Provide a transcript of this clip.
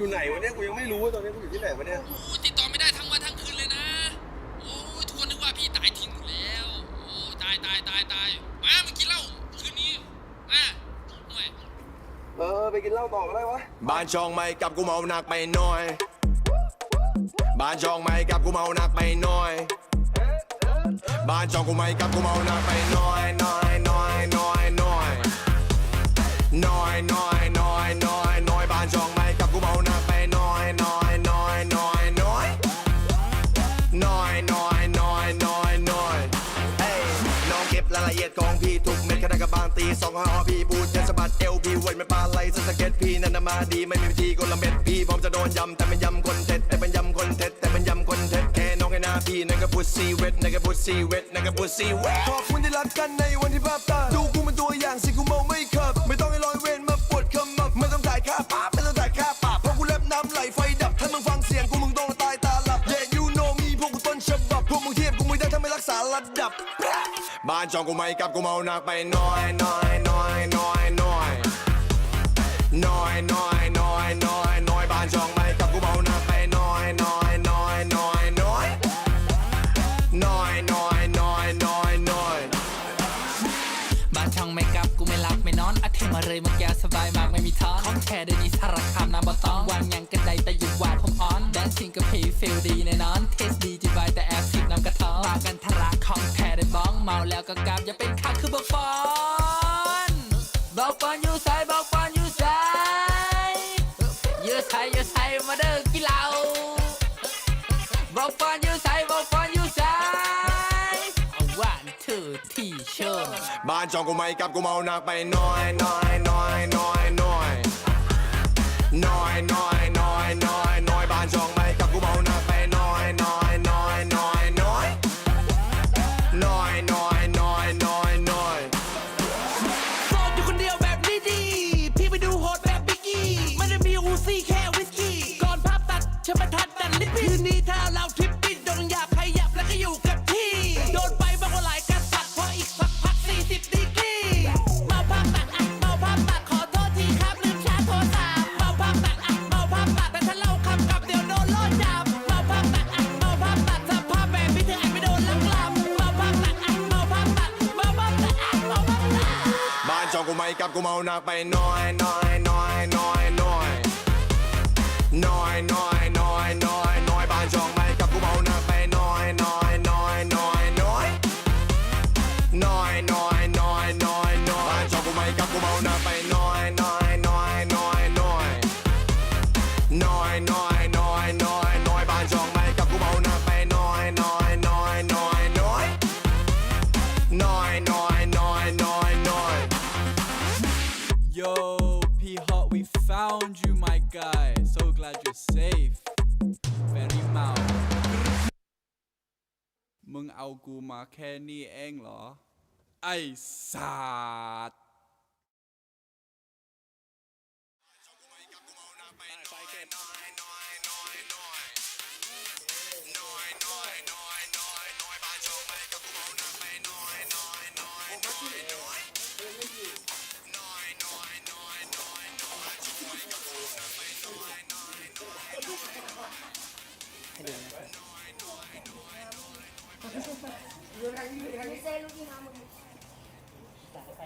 อยู่ไหนวะเนี่ยกูยังไม่รู้ว่าตอนนี้กูอยู่ที่ไหนวะเนี่ย โอ้โหติดต่อ กินเหล้าต่อก็ได้วะ บ้านช่องไม่กลับกูเมาหนักไปหน่อย บ้านช่องไม่กลับกูเมาหนักไปหน่อย บ้านช่องกูไม่กลับกูเมาหนักไปหน่อยหน่อยหน่อยหน่อยหน่อยหน่อยหน่อย ดของพี่ทุกเม็ดขนาดกับบางตีสองห้อพี่บูดยันสะบัดเอวพี่เว้ยไม่ปลาไหลสสเก็ตพี่นั่นน่ะมาดีไม่มีวิธีกลเม็ดพี่พร้อมจะโดนยำแต่เป็นยำคนเท็ดแต่เป็นยำคนเท็ดแต่เป็นยำคนเท็ดแค่น้องไอ้หน้าพี่นั่นก็พุทซีเวทนั่นก็พุทซีเวทนั่นก็พุทซีเวทขอบคุณที่รักกันในวันที่ภาพตาดูกูเป็นตัวอย่างสิกูมาไม่ขับไม่ ระดับ บ้านจองกูไม่กลับกูเมาหนักไปน่อยน่อยน่อยน่อยน่อยน่อยน่อยน่อยน่อยน่อยบ้านจองไม่กลับกูเมาหนักไปน่อยน่อยน่อยน่อยน่อยน่อยน่อยน่อยน่อยน่อยบ้านช่องไม่กลับกูไม่หลับไม่นอนอาเทมาเลยมาแกสบายมากไม่มีท้อนของแท้เดี๋ยวนี้สารคามน้ำบ่ต้องวันยังกันใดแต่อยู่วาดผมออนแดนซิ่งกับเพย์ฟิลดีแน่นอนเทสดีจีบายแต่แอบ แล้วก็กลับอย่าเป็นข้าคือบอกปอนบอกปอนอยู่ใส่บอกปอนอยู่ใส่อยู่ใส่อยู่ใส่มาเด้อกินเหล้าบอกปอนอยู่ใส่บอกปอนอยู่ใส่ one two three show บ้านจองกูไม่กลับกูเมาหนักไปหน่อยหน่อยหน่อยหน่อยหน่อยหน่อยหน่อยหน่อย กูไม่กลับกูเมาหนักไปน้อยน้อยน้อยน้อยน้อยน้อยน้อยน้อยน้อยน้อยบ้านจองไม่กลับกูเมาหนักไปน้อยน้อยน้อยน้อยน้อยน้อยน้อยน้อยน้อยน้อยบ้านจองกูไม่กลับกูเมา P Hot, we found you, my guy. So glad you're safe. Very mild. มึงเอากูมาแค่นี้เองเหรอ ไอ้สัตว์ ไม่ใช่ Yeah.